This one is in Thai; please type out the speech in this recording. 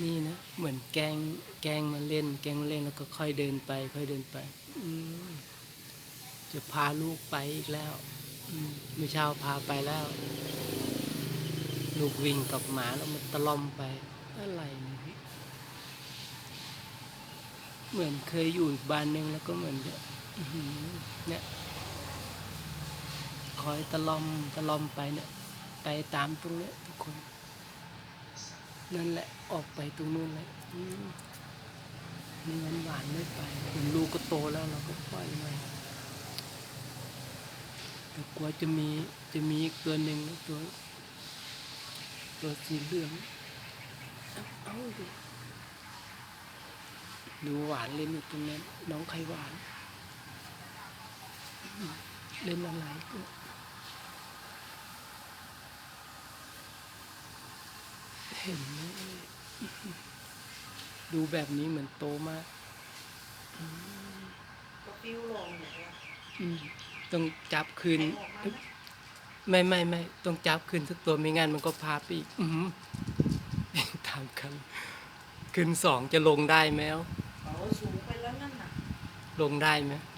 นี่นะ เหมือนแกงแกงมาเล่น แกงมาเล่นแล้วก็ค่อยเดินไป ค่อยเดินไปอืจะพาลูกไปอีกแล้วอืมเมื่อเช้าพาไปแล้ว ลูกวิ่งกับหมาแล้วมันตะล่อมไป อะไรเนี่เหมือนเคยอยู่อีกบ้านหนึ่งแล้วก็เหมือนเนี่ยคอยตะล่อมตะล่อมไปเนี่ย ไปตามตรงเนี้ยทุกคน นั่นแหละออกไปตรงนู้นเลยนี่งั้นหวานไม่ไปเห็นลูกก็โตแล้วเราก็ปล่อยไว้แต่กลัวจะมีจะมีอีกตัวหนึ่งตัวตัวสีเหลืองเอาดูดูหวานเล่นอยู่ตรงนั้นน้องไข่หวาน เล่นอะไร เห็นไหมดูแบบนี้เหมือนโตมากก็ปิ้วลงเนี่ยว่าอืมต้องจับคืนแข็งออกมาไหมไม่ไม่ไม่ต้องจับคืนสักตัวไม่งั้นมันก็พาไปอีกอือหือตามกันคืนสองจะลงได้ไหมเอ้าเอาสูงไปแล้วนั่นน่ะ ลงได้ไหมไ